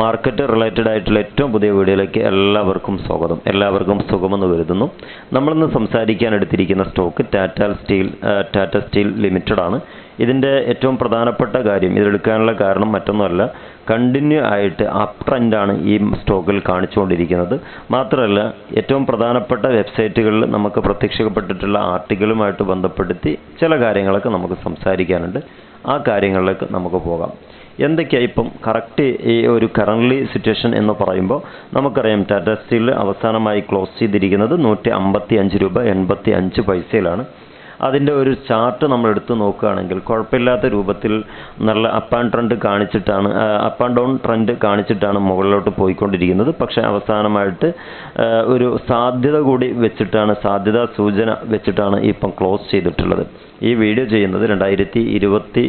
Market related ആയിട്ടുള്ള ഏറ്റവും പുതിയ വീഡിയോയിലേക്ക് എല്ലാവർക്കും സ്വാഗതം. എല്ലാവർക്കും സുഖമെന്ന് കരുതുന്നു. നമ്മളിന്ന് സംസാരിക്കാൻ എടുത്തിരിക്കുന്ന stock Tata Steel Tata Steel Limited ആണ്. ഇതിന്റെ ഏറ്റവും പ്രധാനപ്പെട്ട കാര്യം ഇതെടുക്കാനുള്ള കാരണം മറ്റൊന്നുമല്ല കണ്ടിന്യൂ ആയിട്ട് അപ് ട്രെൻഡാണ് ഈ സ്റ്റോക്കിൽ കാണിച്ചുകൊണ്ടിരിക്കുന്നത്. മാത്രമല്ല ഏറ്റവും പ്രധാനപ്പെട്ട വെബ്സൈറ്റുകളിൽ നമുക്ക് പ്രത്യക്ഷപ്പെട്ടിട്ടുള്ള ആർട്ടിക്കിളുമായിട്ട് ബന്ധപ്പെടുത്തി ചില കാര്യങ്ങളൊക്കെ നമുക്ക് സംസാരിക്കാനുണ്ട്. ആ കാര്യങ്ങളിലേക്ക് നമുക്ക് പോകാം. എന്തൊക്കെയാണ് ഇപ്പം കറക്റ്റ് ഈ ഒരു കറന്റ്ലി സിറ്റുവേഷൻ എന്ന് പറയുമ്പോൾ നമുക്കറിയാം ടാറ്റ സ്റ്റീൽ അവസാനമായി ക്ലോസ് ചെയ്തിരിക്കുന്നത് നൂറ്റി അമ്പത്തി അഞ്ച് രൂപ എൺപത്തി അഞ്ച് പൈസയിലാണ്. അതിന്റെ ഒരു ചാർട്ട് നമ്മൾ എടുത്ത് നോക്കുകയാണെങ്കിൽ കുഴപ്പമില്ലാത്ത രൂപത്തിൽ നല്ല അപ്പ് ആൻഡ് ട്രെൻഡ് കാണിച്ചിട്ടാണ് അപ്പ് ആൻഡ് ഡൗൺ ട്രെൻഡ് കാണിച്ചിട്ടാണ് മുകളിലോട്ട് പോയിക്കൊണ്ടിരിക്കുന്നത്. പക്ഷേ അവസാനമായിട്ട് ഒരു സാധ്യത കൂടി വെച്ചിട്ടാണ് സാധ്യതാ സൂചന വെച്ചിട്ടാണ് ഇപ്പം ക്ലോസ് ചെയ്തിട്ടുള്ളത്. ഈ വീഡിയോ ചെയ്യുന്നത് രണ്ടായിരത്തി ഇരുപത്തി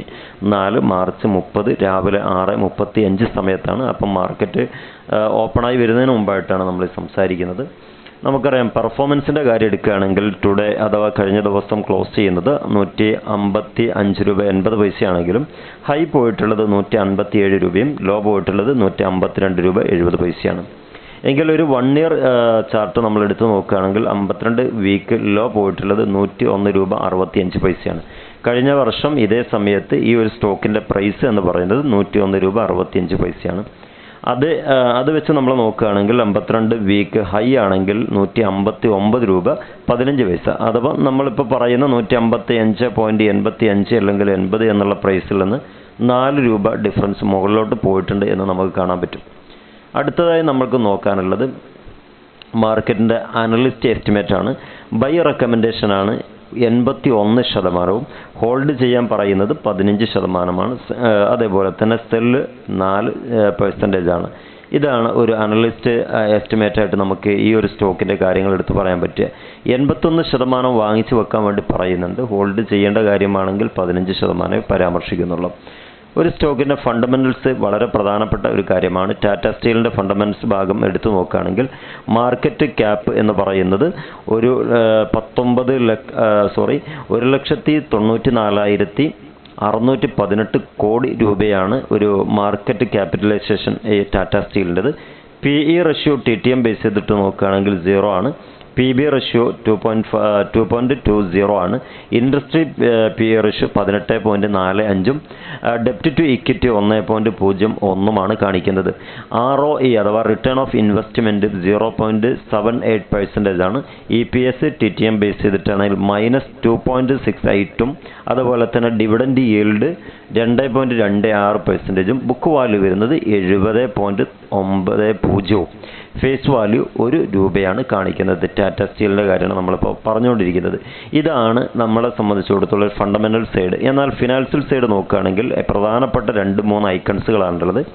നാല് മാർച്ച് മുപ്പത് രാവിലെ ആറ് മുപ്പത്തി അഞ്ച് സമയത്താണ്. അപ്പം മാർക്കറ്റ് ഓപ്പണായി വരുന്നതിന് മുമ്പായിട്ടാണ് നമ്മൾ സംസാരിക്കുന്നത്. നമുക്കറിയാം പെർഫോമൻസിന്റെ കാര്യം എടുക്കുകയാണെങ്കിൽ ടുഡേ അഥവാ കഴിഞ്ഞ ദിവസം ക്ലോസ് ചെയ്യുന്നത് നൂറ്റി അമ്പത്തി അഞ്ച് രൂപ എൺപത് പൈസയാണെങ്കിലും ഹൈ പോയിട്ടുള്ളത് നൂറ്റി അൻപത്തി ഏഴ് രൂപയും ലോ പോയിട്ടുള്ളത് നൂറ്റി അമ്പത്തിരണ്ട് രൂപ എഴുപത് പൈസയാണ്. എങ്കിൽ ഒരു വൺ ഇയർ ചാർട്ട് നമ്മൾ എടുത്ത് നോക്കുകയാണെങ്കിൽ അമ്പത്തിരണ്ട് വീക്ക് ലോ പോയിട്ടുള്ളത് നൂറ്റി ഒന്ന് രൂപ അറുപത്തി അഞ്ച് പൈസയാണ്. കഴിഞ്ഞ വർഷം ഇതേ സമയത്ത് ഈ ഒരു സ്റ്റോക്കിന്റെ പ്രൈസ് എന്ന് പറയുന്നത് നൂറ്റി ഒന്ന് രൂപ അറുപത്തി അഞ്ച് പൈസയാണ്. അത് അത് വെച്ച് നമ്മൾ നോക്കുകയാണെങ്കിൽ അമ്പത്തിരണ്ട് വീക്ക് ഹൈ ആണെങ്കിൽ നൂറ്റി അമ്പത്തി ഒമ്പത് രൂപ പതിനഞ്ച് പൈസ. അഥവാ നമ്മളിപ്പോൾ പറയുന്ന നൂറ്റി അമ്പത്തി അഞ്ച് പോയിന്റ് എൺപത്തി അഞ്ച് അല്ലെങ്കിൽ എൺപത് എന്നുള്ള പ്രൈസിൽ നിന്ന് നാല് രൂപ ഡിഫറൻസ് മുകളിലോട്ട് പോയിട്ടുണ്ട് എന്ന് നമുക്ക് കാണാൻ പറ്റും. അടുത്തതായി നമ്മൾക്ക് നോക്കാനുള്ളത് മാർക്കറ്റിന്റെ അനലിസ്റ്റ് എസ്റ്റിമേറ്റ് ആണ്. ബൈ റെക്കമെൻഡേഷൻ ആണ്. എൺപത്തി ഒന്ന് ശതമാനവും ഹോൾഡ് ചെയ്യാൻ പറയുന്നത് പതിനഞ്ച് ശതമാനമാണ്. അതേപോലെ തന്നെ സെല്ല് നാല് പെർസെന്റേജ് ആണ്. ഇതാണ് ഒരു അനലിസ്റ്റ് എസ്റ്റിമേറ്റ് ആയിട്ട് നമുക്ക് ഈ ഒരു സ്റ്റോക്കിന്റെ കാര്യങ്ങൾ എടുത്ത് പറയാൻ പറ്റുക. എൺപത്തൊന്ന് ശതമാനം വാങ്ങിച്ചു വെക്കാൻ വേണ്ടി പറയുന്നുണ്ട്. ഹോൾഡ് ചെയ്യേണ്ട കാര്യമാണെങ്കിൽ പതിനഞ്ച് ശതമാനമേ പരാമർശിക്കുന്നുള്ളൂ. ഒരു സ്റ്റോക്കിന്റെ ഫണ്ടമെന്റൽസ് വളരെ പ്രധാനപ്പെട്ട ഒരു കാര്യമാണ്. ടാറ്റ സ്റ്റീലിന്റെ ഫണ്ടമെന്റൽസ് ഭാഗം എടുത്തു നോക്കുകയാണെങ്കിൽ മാർക്കറ്റ് ക്യാപ്പ് എന്ന് പറയുന്നത് ഒരു പത്തൊമ്പത് സോറി ഒരു ലക്ഷത്തി തൊണ്ണൂറ്റി നാലായിരത്തി അറുന്നൂറ്റി പതിനെട്ട് കോടി രൂപയാണ് ഒരു market capitalisation Tata സ്റ്റീലിന്റെത്. P E ratio T T M base ചെയ്തിട്ട് നോക്കുകയാണെങ്കിൽ സീറോ ആണ്. P B ratio two point two point two zero ആണ്. ഇൻഡസ്ട്രി പി റഷ്യോ പതിനെട്ട് പോയിന്റ് നാല് അഞ്ചും ഡെപ്റ്റ് ടു ഇക്വിറ്റി ഒന്ന് പോയിന്റ് പൂജ്യം ഒന്നുമാണ് കാണിക്കുന്നത്. ആർ ഒ ഇ അഥവാ return of investment zero point seven eight percentage ആണ്. E P S T T M base ചെയ്തിട്ടാണെങ്കിൽ minus two point six എയ്റ്റും അതുപോലെ തന്നെ ഡിവിഡൻഡ് ഈൽഡ് രണ്ട് പോയിന്റ് രണ്ട് ആറ് പെർസെന്റേജും ബുക്ക് വാല്യൂ വരുന്നത് എഴുപത് പോയിന്റ് ഒമ്പത് പൂജ്യവും. ഫേസ് വാല്യൂ ഒരു രൂപയാണ് കാണിക്കുന്നത്. ടാറ്റ സ്റ്റീലിന്റെ കാര്യമാണ് നമ്മളിപ്പോൾ പറഞ്ഞുകൊണ്ടിരിക്കുന്നത്. ഇതാണ് നമ്മളെ സംബന്ധിച്ചിടത്തോളം ഫണ്ടമെന്റൽ സൈഡ് എന്നാൽ ഫിനാൻഷ്യൽ സൈഡ് നോക്കുകയാണെങ്കിൽ പ്രധാനപ്പെട്ട രണ്ട് മൂന്ന് ഐക്കൺസുകളാണുള്ളത്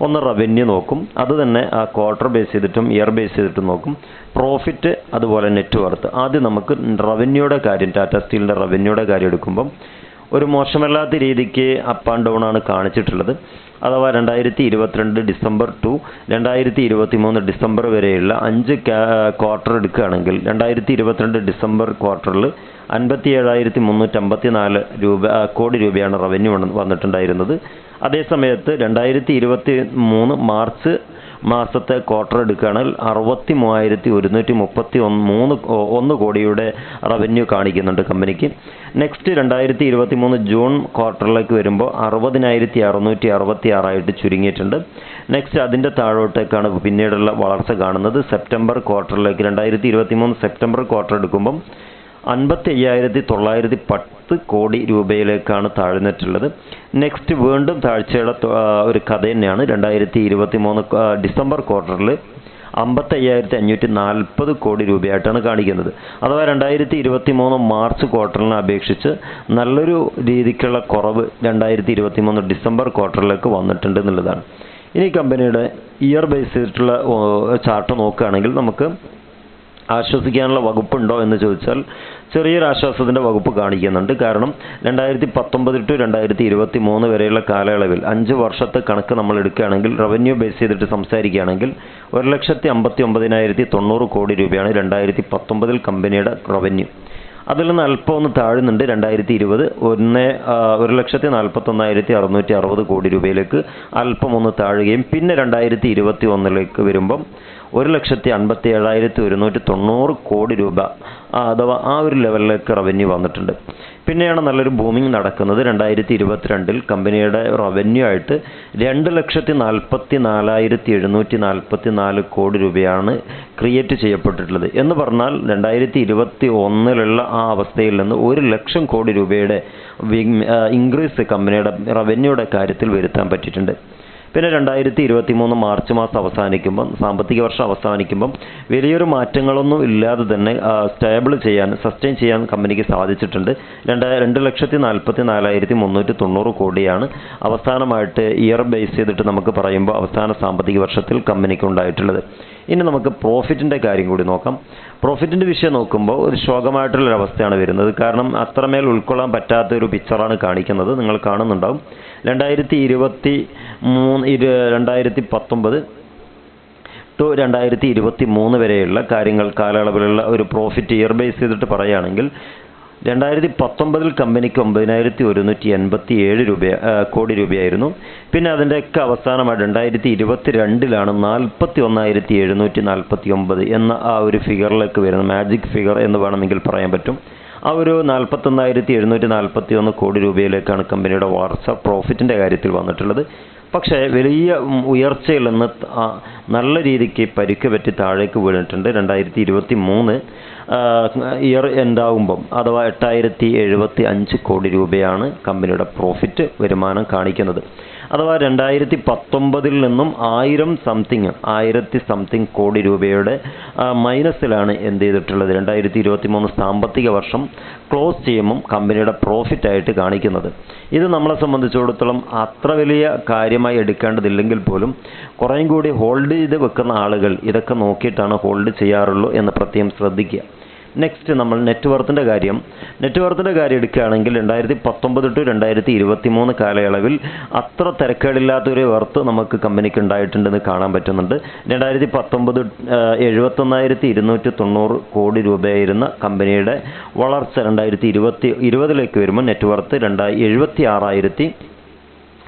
ഒന്ന് റവന്യൂ നോക്കും. അത് തന്നെ ആ ക്വാർട്ടർ ബേസ് ചെയ്തിട്ടും ഇയർ ബേസ് ചെയ്തിട്ടും നോക്കും. പ്രോഫിറ്റ് അതുപോലെ നെറ്റ് വർത്ത് ആദ്യം നമുക്ക് റവന്യൂയുടെ കാര്യം ടാറ്റ സ്റ്റീലിന്റെ റവന്യൂയുടെ കാര്യം എടുക്കുമ്പം ഒരു മോശമല്ലാത്ത രീതിക്ക് അപ്പ് ആൻഡ് ഡൗൺ ആണ് കാണിച്ചിട്ടുള്ളത്. അഥവാ രണ്ടായിരത്തി ഇരുപത്തിരണ്ട് ഡിസംബർ ടു രണ്ടായിരത്തി ഇരുപത്തി മൂന്ന് ഡിസംബർ വരെയുള്ള അഞ്ച് ക്വാർട്ടർ എടുക്കുകയാണെങ്കിൽ രണ്ടായിരത്തി ഇരുപത്തിരണ്ട് ഡിസംബർ ക്വാർട്ടറിൽ അൻപത്തി ഏഴായിരത്തി മുന്നൂറ്റമ്പത്തി നാല് രൂപ കോടി രൂപയാണ് റവന്യൂ വന്നിട്ടുണ്ടായിരുന്നത്. അതേസമയത്ത് രണ്ടായിരത്തി ഇരുപത്തി മൂന്ന് മാർച്ച് മാസത്തെ ക്വാർട്ടർ എടുക്കുകയാണെങ്കിൽ അറുപത്തി മൂവായിരത്തി ഒരുന്നൂറ്റി മുപ്പത്തി ഒന്ന് മൂന്ന് ഒന്ന് കോടിയുടെ റവന്യൂ കാണിക്കുന്നുണ്ട് കമ്പനിക്ക്. നെക്സ്റ്റ് രണ്ടായിരത്തി ഇരുപത്തി മൂന്ന് ജൂൺ ക്വാർട്ടറിലേക്ക് വരുമ്പോൾ അറുപതിനായിരത്തി അറുന്നൂറ്റി അറുപത്തി ആറായിട്ട് ചുരുങ്ങിയിട്ടുണ്ട്. നെക്സ്റ്റ് അതിന്റെ താഴോട്ടേക്കാണ് പിന്നീടുള്ള വളർച്ച കാണുന്നത്. സെപ്റ്റംബർ ക്വാർട്ടറിലേക്ക് രണ്ടായിരത്തി ഇരുപത്തി മൂന്ന് സെപ്റ്റംബർ ക്വാർട്ടർ എടുക്കുമ്പം അൻപത്തി അയ്യായിരത്തി തൊള്ളായിരത്തി പത്ത് കോടി രൂപയിലേക്കാണ് താഴ്ന്നിട്ടുള്ളത്. നെക്സ്റ്റ് വീണ്ടും താഴ്ചയുടെ ഒരു കഥ തന്നെയാണ്. രണ്ടായിരത്തി ഇരുപത്തി മൂന്ന് ഡിസംബർ ക്വാർട്ടറിൽ അമ്പത്തി അയ്യായിരത്തി അഞ്ഞൂറ്റി നാൽപ്പത് കോടി രൂപയായിട്ടാണ് കാണിക്കുന്നത്. അഥവാ രണ്ടായിരത്തി ഇരുപത്തി മൂന്ന് മാർച്ച് ക്വാർട്ടറിനെ അപേക്ഷിച്ച് നല്ലൊരു രീതിക്കുള്ള കുറവ് രണ്ടായിരത്തി ഇരുപത്തി മൂന്ന് ഡിസംബർ ക്വാർട്ടറിലേക്ക് വന്നിട്ടുണ്ട് എന്നുള്ളതാണ്. ഇനി കമ്പനിയുടെ ഇയർ ബേസ് ചെയ്തിട്ടുള്ള ചാർട്ട് നോക്കുകയാണെങ്കിൽ നമുക്ക് ആശ്വസിക്കാനുള്ള വകുപ്പുണ്ടോ എന്ന് ചോദിച്ചാൽ ചെറിയൊരു ആശ്വാസത്തിന്റെ വകുപ്പ് കാണിക്കുന്നുണ്ട്. കാരണം രണ്ടായിരത്തി പത്തൊമ്പത് ടു രണ്ടായിരത്തി ഇരുപത്തി മൂന്ന് വരെയുള്ള കാലയളവിൽ അഞ്ച് വർഷത്തെ കണക്ക് നമ്മൾ എടുക്കുകയാണെങ്കിൽ റവന്യൂ ബേസ് ചെയ്തിട്ട് സംസാരിക്കുകയാണെങ്കിൽ ഒരു ലക്ഷത്തി അമ്പത്തി ഒമ്പതിനായിരത്തി തൊണ്ണൂറ് കോടി രൂപയാണ് രണ്ടായിരത്തി പത്തൊമ്പതിൽ കമ്പനിയുടെ റവന്യൂ അതിൽ നിന്ന് അല്പം ഒന്ന് താഴുന്നുണ്ട്. രണ്ടായിരത്തി ഇരുപത് ഒന്ന് ഒരു ലക്ഷത്തി നാൽപ്പത്തൊന്നായിരത്തി അറുന്നൂറ്റി അറുപത് കോടി രൂപയിലേക്ക് അല്പം ഒന്ന് താഴുകയും പിന്നെ രണ്ടായിരത്തി ഇരുപത്തി ഒന്നിലേക്ക് വരുമ്പം ഒരു ലക്ഷത്തി അൻപത്തി ഏഴായിരത്തി ഒരുന്നൂറ്റി തൊണ്ണൂറ് കോടി രൂപ അഥവാ ആ ഒരു ലെവലിലേക്ക് റവന്യൂ വന്നിട്ടുണ്ട്. പിന്നെയാണ് നല്ലൊരു ബൂമിംഗ് നടക്കുന്നത്. രണ്ടായിരത്തി ഇരുപത്തിരണ്ടിൽ കമ്പനിയുടെ റവന്യൂ ആയിട്ട് രണ്ട് ലക്ഷത്തി നാൽപ്പത്തി നാലായിരത്തി എഴുന്നൂറ്റി നാൽപ്പത്തി നാല് കോടി രൂപയാണ് ക്രിയേറ്റ് ചെയ്യപ്പെട്ടിട്ടുള്ളത്. എന്ന് പറഞ്ഞാൽ രണ്ടായിരത്തി ഇരുപത്തി ഒന്നിലുള്ള ആ അവസ്ഥയിൽ നിന്ന് ഒരു ലക്ഷം കോടി രൂപയുടെ ഇൻക്രീസ് കമ്പനിയുടെ റവന്യൂയുടെ കാര്യത്തിൽ വരുത്താൻ പറ്റിയിട്ടുണ്ട്. പിന്നെ രണ്ടായിരത്തി ഇരുപത്തി മൂന്ന് മാർച്ച് മാസം അവസാനിക്കുമ്പം സാമ്പത്തിക വർഷം അവസാനിക്കുമ്പം വലിയൊരു മാറ്റങ്ങളൊന്നും ഇല്ലാതെ തന്നെ സ്റ്റേബിൾ ചെയ്യാൻ സസ്റ്റെയിൻ ചെയ്യാൻ കമ്പനിക്ക് സാധിച്ചിട്ടുണ്ട്. രണ്ട് രണ്ട് ലക്ഷത്തി നാൽപ്പത്തി നാലായിരത്തി മുന്നൂറ്റി തൊണ്ണൂറ് കോടിയാണ് അവസാനമായിട്ട് ഇയർ ബേസ് ചെയ്തിട്ട് നമുക്ക് പറയുമ്പോൾ അവസാന സാമ്പത്തിക വർഷത്തിൽ കമ്പനിക്ക് ഉണ്ടായിട്ടുള്ളത്. ഇനി നമുക്ക് പ്രോഫിറ്റിന്റെ കാര്യം കൂടി നോക്കാം. പ്രോഫിറ്റിന്റെ വിഷയം നോക്കുമ്പോൾ ഒരു ശോകമായിട്ടുള്ള അവസ്ഥയാണ് വരുന്നത്. കാരണം അത്രമേൽ ഉൾക്കൊള്ളാൻ പറ്റാത്ത ഒരു പിക്ചറാണ് കാണിക്കുന്നത്. നിങ്ങൾ കാണുന്നുണ്ടാവും. രണ്ടായിരത്തി ഇരുപത്തി മൂന്ന് രണ്ടായിരത്തി പത്തൊമ്പത് ടു രണ്ടായിരത്തി ഇരുപത്തി മൂന്ന് വരെയുള്ള കാര്യങ്ങൾ കാലയളവിലുള്ള ഒരു പ്രോഫിറ്റ് ഇയർ ബേസ് ചെയ്തിട്ട് പറയുകയാണെങ്കിൽ രണ്ടായിരത്തി പത്തൊമ്പതിൽ കമ്പനിക്ക് ഒമ്പതിനായിരത്തി ഒരുന്നൂറ്റി എൺപത്തി ഏഴ് രൂപ കോടി രൂപയായിരുന്നു. പിന്നെ അതിന്റെയൊക്കെ അവസാനമായി രണ്ടായിരത്തി ഇരുപത്തി രണ്ടിലാണ് നാൽപ്പത്തി ഒന്നായിരത്തി എഴുന്നൂറ്റി നാൽപ്പത്തി ഒമ്പത് എന്ന ആ ഒരു ഫിഗറിലേക്ക് വരുന്ന മാജിക് ഫിഗർ എന്ന് വേണമെങ്കിൽ പറയാൻ പറ്റും. ആ ഒരു നാൽപ്പത്തൊന്നായിരത്തി എഴുന്നൂറ്റി നാൽപ്പത്തി ഒന്ന് കോടി രൂപയിലേക്കാണ് കമ്പനിയുടെ വാർസ പ്രോഫിറ്റിന്റെ കാര്യത്തിൽ വന്നിട്ടുള്ളത്. പക്ഷേ വലിയ ഉയർച്ചയിൽ നല്ല രീതിക്ക് പരിക്ക് പറ്റി താഴേക്ക് വീണിട്ടുണ്ട്. രണ്ടായിരത്തി ഇരുപത്തി മൂന്ന് ഇയർ എൻഡാകുമ്പം അഥവാ എട്ടായിരത്തി എഴുപത്തി അഞ്ച് കോടി രൂപയാണ് കമ്പനിയുടെ പ്രോഫിറ്റ് വരുമാനം കാണിക്കുന്നത്. അഥവാ രണ്ടായിരത്തി പത്തൊമ്പതിൽ നിന്നും ആയിരം സംതിങ് ആയിരത്തി സംതിങ് കോടി രൂപയുടെ മൈനസിലാണ് എന്ത് ചെയ്തിട്ടുള്ളത്. രണ്ടായിരത്തി ഇരുപത്തി മൂന്ന് സാമ്പത്തിക വർഷം ക്ലോസ് ചെയ്യുമ്പം കമ്പനിയുടെ പ്രോഫിറ്റ് ആയിട്ട് കാണിക്കുന്നത്. ഇത് നമ്മളെ സംബന്ധിച്ചിടത്തോളം അത്ര വലിയ കാര്യമായി എടുക്കേണ്ടതില്ലെങ്കിൽ പോലും കുറേയും കൂടി ഹോൾഡ് ചെയ്ത് വെക്കുന്ന ആളുകൾ ഇതൊക്കെ നോക്കിയിട്ടാണ് ഹോൾഡ് ചെയ്യാറുള്ളൂ എന്ന് പ്രത്യേകം ശ്രദ്ധിക്കുക. നെക്സ്റ്റ് നമ്മൾ നെറ്റ് നെറ്റ്വർത്തിന്റെ കാര്യം. നെറ്റ് നെറ്റ്വർത്തിന്റെ കാര്യം എടുക്കുകയാണെങ്കിൽ രണ്ടായിരത്തി പത്തൊമ്പത് ടു രണ്ടായിരത്തി ഇരുപത്തി മൂന്ന് കാലയളവിൽ അത്ര തിരക്കേടില്ലാത്തൊരു വർത്ത് നമുക്ക് കമ്പനിക്ക് ഉണ്ടായിട്ടുണ്ടെന്ന് കാണാൻ പറ്റുന്നുണ്ട്. രണ്ടായിരത്തി പത്തൊമ്പത് എഴുപത്തൊന്നായിരത്തി ഇരുന്നൂറ്റി തൊണ്ണൂറ് കോടി രൂപയായിരുന്ന കമ്പനിയുടെ വളർച്ച രണ്ടായിരത്തി ഇരുപത്തി ഇരുപതിലേക്ക് വരുമ്പോൾ നെറ്റ്വർത്ത് രണ്ടായി എഴുപത്തി ആറായിരത്തി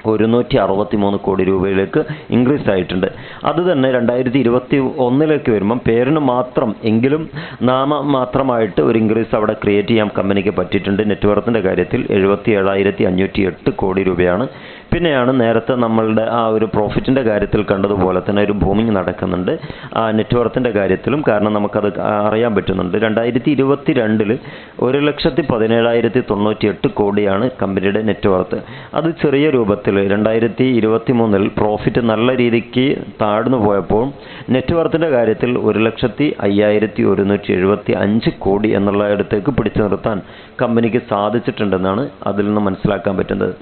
ഒരുന്നൂറ്റി അറുപത്തി മൂന്ന് കോടി രൂപയിലേക്ക് ഇൻക്രീസ് ആയിട്ടുണ്ട്. അത് തന്നെ രണ്ടായിരത്തി ഇരുപത്തി ഒന്നിലേക്ക് വരുമ്പം പേരിന് മാത്രം എങ്കിലും നാമ മാത്രമായിട്ട് ഒരു ഇൻക്രീസ് അവിടെ ക്രിയേറ്റ് ചെയ്യാൻ കമ്പനിക്ക് പറ്റിയിട്ടുണ്ട്. നെറ്റ്വർത്തിന്റെ കാര്യത്തിൽ എഴുപത്തി ഏഴായിരത്തി അഞ്ഞൂറ്റി എട്ട് കോടി രൂപയാണ്. പിന്നെയാണ് നേരത്തെ നമ്മളുടെ ആ ഒരു പ്രോഫിറ്റിന്റെ കാര്യത്തിൽ കണ്ടതുപോലെ തന്നെ ഒരു ബൂമിങ് നടക്കുന്നുണ്ട്. ആ നെറ്റ്വർത്തിന്റെ കാര്യത്തിലും കാരണം നമുക്കത് അറിയാൻ പറ്റുന്നുണ്ട്. രണ്ടായിരത്തി ഇരുപത്തി രണ്ടിൽ ഒരു ലക്ഷത്തി പതിനേഴായിരത്തി തൊണ്ണൂറ്റി എട്ട് കോടിയാണ് കമ്പനിയുടെ നെറ്റ്വർത്ത് അത് ചെറിയ രൂപത്തിൽ രണ്ടായിരത്തി ഇരുപത്തി മൂന്നിൽ പ്രോഫിറ്റ് നല്ല രീതിക്ക് താഴ്ന്നു പോയപ്പോൾ നെറ്റ്വർത്തിന്റെ കാര്യത്തിൽ ഒരു ലക്ഷത്തി അയ്യായിരത്തി ഒരുന്നൂറ്റി എഴുപത്തി അഞ്ച് കോടി എന്നുള്ള ഇടത്തേക്ക് പിടിച്ചു നിർത്താൻ കമ്പനിക്ക് സാധിച്ചിട്ടുണ്ടെന്നാണ് അതിൽ നിന്ന് മനസ്സിലാക്കാൻ പറ്റുന്നത്.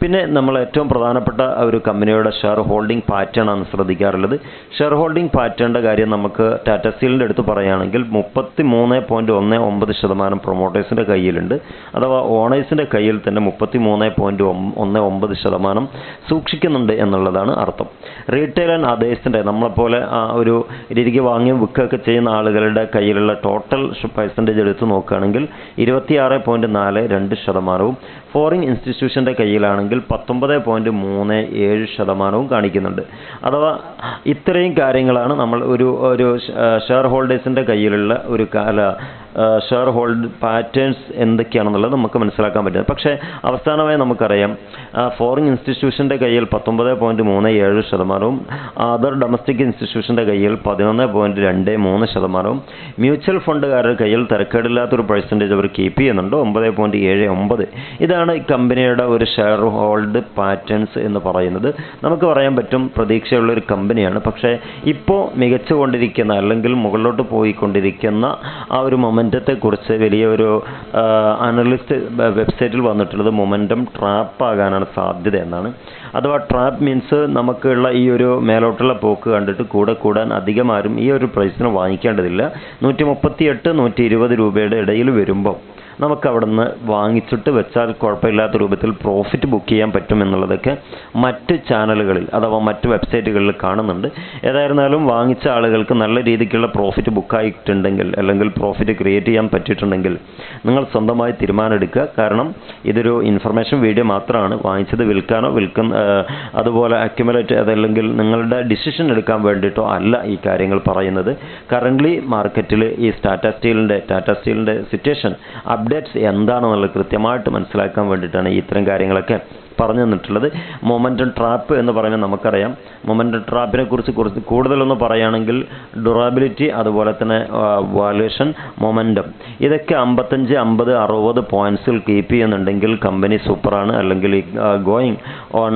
പിന്നെ നമ്മൾ ഏറ്റവും പ്രധാനപ്പെട്ട ഒരു കമ്പനിയുടെ ഷെയർ ഹോൾഡിംഗ് പാറ്റേൺ ആണ് ശ്രദ്ധിക്കാറുള്ളത്. ഷെയർ ഹോൾഡിംഗ് പാറ്റേണിന്റെ കാര്യം നമുക്ക് ടാറ്റ സ്റ്റീലിന്റെ അടുത്ത് പറയുകയാണെങ്കിൽ മുപ്പത്തി മൂന്ന് പോയിന്റ് ഒന്ന് ഒമ്പത് ശതമാനം പ്രൊമോട്ടേഴ്സിന്റെ കയ്യിലുണ്ട്. അഥവാ ഓണേഴ്സിന്റെ കയ്യിൽ തന്നെ മുപ്പത്തി മൂന്ന് പോയിന്റ് ഒന്ന് ഒമ്പത് ശതമാനം സൂക്ഷിക്കുന്നുണ്ട് എന്നുള്ളതാണ് അർത്ഥം. റീറ്റെയിൽ ആൻഡ് അതേഴ്സിന്റെ നമ്മളെപ്പോലെ ഒരു രീതിക്ക് വാങ്ങിയും വിൽക്കുകയൊക്കെ ചെയ്യുന്ന ആളുകളുടെ കയ്യിലുള്ള ടോട്ടൽ പെർസെന്റേജ് എടുത്ത് നോക്കുകയാണെങ്കിൽ ഇരുപത്തിയാറ് പോയിന്റ് നാല് രണ്ട് ശതമാനവും. ഫോറിൻ ഇൻസ്റ്റിറ്റ്യൂഷന്റെ കയ്യിലാണെങ്കിൽ പത്തൊമ്പത് പോയിന്റ് മൂന്ന് ഏഴ് ശതമാനവും കാണിക്കുന്നുണ്ട്. അഥവാ ഇത്രയും കാര്യങ്ങളാണ് നമ്മൾ ഒരു ഒരു ഷെയർ ഹോൾഡേഴ്സിന്റെ കയ്യിലുള്ള ഒരു കാല ഷെയർ ഹോൾഡ് പാറ്റേൺസ് എന്തൊക്കെയാണെന്നുള്ളത് നമുക്ക് മനസ്സിലാക്കാൻ പറ്റുന്നത്. പക്ഷേ അവസാനമായി നമുക്കറിയാം ഫോറിൻ ഇൻസ്റ്റിറ്റ്യൂഷന്റെ കയ്യിൽ പത്തൊമ്പത് പോയിന്റ് മൂന്ന് ഏഴ് ശതമാനവും അതർ ഡൊമസ്റ്റിക് ഇൻസ്റ്റിറ്റ്യൂഷന്റെ കയ്യിൽ പതിനൊന്ന് പോയിന്റ് രണ്ട് മൂന്ന് ശതമാനവും മ്യൂച്വൽ ഫണ്ടുകാരുടെ കയ്യിൽ തിരക്കേടില്ലാത്തൊരു പെർസെന്റേജ് അവർ കീപ്പ് ചെയ്യുന്നുണ്ട് ഒമ്പത് പോയിന്റ് ഏഴ് ഒമ്പത്. ഇതാണ് കമ്പനിയുടെ ഒരു ഷെയർ ഹോൾഡ് പാറ്റേൺസ് എന്ന് പറയുന്നത്. നമുക്ക് പറയാൻ പറ്റും പ്രതീക്ഷയുള്ളൊരു കമ്പനിയാണ്. പക്ഷേ ഇപ്പോൾ മികച്ചുകൊണ്ടിരിക്കുന്ന അല്ലെങ്കിൽ മുകളിലോട്ട് പോയിക്കൊണ്ടിരിക്കുന്ന ആ ഒരു മൊമെന്റത്തെക്കുറിച്ച് വലിയൊരു അനലിസ്റ്റ് വെബ്സൈറ്റിൽ വന്നിട്ടുള്ളത് മൊമെന്റം ട്രാപ്പ് ആകാനാണ് സാധ്യത എന്നാണ്. അഥവാ ട്രാപ്പ് മീൻസ് നമുക്കുള്ള ഈ ഒരു മേലോട്ടുള്ള പോക്ക് കണ്ടിട്ട് കൂടെ കൂടാൻ അധികം ആരും ഈ ഒരു പ്രൈസിന് വാങ്ങിക്കേണ്ടതില്ല. നൂറ്റി മുപ്പത്തി നൂറ്റി ഇരുപത് രൂപയുടെ ഇടയിൽ വരുമ്പോൾ നമുക്ക് അവിടെ നിന്ന് വാങ്ങിച്ചിട്ട് വെച്ചാൽ കുഴപ്പമില്ലാത്ത രൂപത്തിൽ പ്രോഫിറ്റ് ബുക്ക് ചെയ്യാൻ പറ്റും എന്നുള്ളതൊക്കെ മറ്റ് ചാനലുകളിൽ അഥവാ മറ്റ് വെബ്സൈറ്റുകളിൽ കാണുന്നുണ്ട്. ഏതായിരുന്നാലും വാങ്ങിച്ച ആളുകൾക്ക് നല്ല രീതിക്കുള്ള പ്രോഫിറ്റ് ബുക്കായിട്ടുണ്ടെങ്കിൽ അല്ലെങ്കിൽ പ്രോഫിറ്റ് ക്രിയേറ്റ് ചെയ്യാൻ പറ്റിയിട്ടുണ്ടെങ്കിൽ നിങ്ങൾ സ്വന്തമായി തീരുമാനമെടുക്കുക. കാരണം ഇതൊരു ഇൻഫർമേഷൻ വീഡിയോ മാത്രമാണ്. വാങ്ങിച്ചത് വിൽക്കാനോ വിൽക്കുന്ന അതുപോലെ അക്യുമുലേറ്റ് അതല്ലെങ്കിൽ നിങ്ങളുടെ ഡിസിഷൻ എടുക്കാൻ വേണ്ടിയിട്ടോ അല്ല ഈ കാര്യങ്ങൾ പറയുന്നത്. കറന്റ്ലി മാർക്കറ്റിൽ ഈ ടാറ്റ സ്റ്റീലിന്റെ ടാറ്റ സ്റ്റീലിന്റെ സിറ്റുവേഷൻ അപ്ഡേറ്റ്സ് എന്താണെന്നുള്ളത് കൃത്യമായിട്ട് മനസ്സിലാക്കാൻ വേണ്ടിയിട്ടാണ് ഇത്തരം കാര്യങ്ങളൊക്കെ പറഞ്ഞു തന്നിട്ടുള്ളത്. മൊമെന്റം ട്രാപ്പ് എന്ന് പറയുമ്പോൾ നമുക്കറിയാം. മൊമെന്റം ട്രാപ്പിനെ കുറിച്ച് കുറച്ച് കൂടുതലൊന്ന് പറയുകയാണെങ്കിൽ ഡുറാബിലിറ്റി അതുപോലെ തന്നെ വാലുവേഷൻ മൊമെന്റം ഇതൊക്കെ അമ്പത്തഞ്ച് അമ്പത് അറുപത് പോയിന്റ്സിൽ കീപ്പ് ചെയ്യുന്നുണ്ടെങ്കിൽ കമ്പനി സൂപ്പറാണ് അല്ലെങ്കിൽ ഗോയിങ് ഓൺ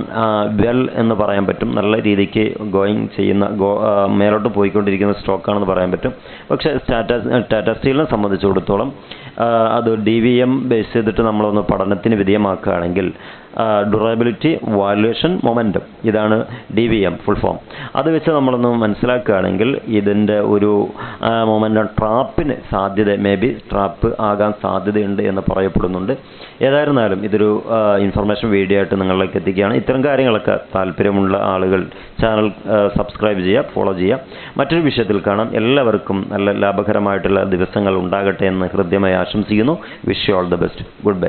വെൽ എന്ന് പറയാൻ പറ്റും. നല്ല രീതിക്ക് ഗോയിങ് ചെയ്യുന്ന മേലോട്ട് പോയിക്കൊണ്ടിരിക്കുന്ന സ്റ്റോക്കാണെന്ന് പറയാൻ പറ്റും. പക്ഷേ ടാറ്റ ടാറ്റ സ്റ്റീലിനെ സംബന്ധിച്ചിടത്തോളം അത് ഡി വി എം ബേസ് ചെയ്തിട്ട് നമ്മളൊന്ന് പഠനത്തിന് വിധേയമാക്കുകയാണെങ്കിൽ ഡുറബിലിറ്റി വാല്യുവേഷൻ മൊമെന്റം ഇതാണ് D V M full form അത് വെച്ച് നമ്മളൊന്ന് മനസ്സിലാക്കുകയാണെങ്കിൽ ഇതിന്റെ ഒരു മൊമെന്റം ട്രാപ്പിന് സാധ്യത മേ ബി ട്രാപ്പ് ആകാൻ സാധ്യതയുണ്ട് എന്ന് പറയപ്പെടുന്നുണ്ട്. ഏതായിരുന്നാലും ഇതൊരു ഇൻഫർമേഷൻ വീഡിയോ ആയിട്ട് നിങ്ങളിലേക്ക് എത്തിക്കുകയാണ്. ഇത്തരം കാര്യങ്ങളൊക്കെ താല്പര്യമുള്ള ആളുകൾ ചാനൽ സബ്സ്ക്രൈബ് ചെയ്യുക ഫോളോ ചെയ്യുക. മറ്റൊരു വിഷയത്തിൽ കാണാം. എല്ലാവർക്കും നല്ല ലാഭകരമായിട്ടുള്ള ദിവസങ്ങൾ ഉണ്ടാകട്ടെ എന്ന് ഹൃദ്യമായി ആശംസിക്കുന്നു. Wish you all the best goodbye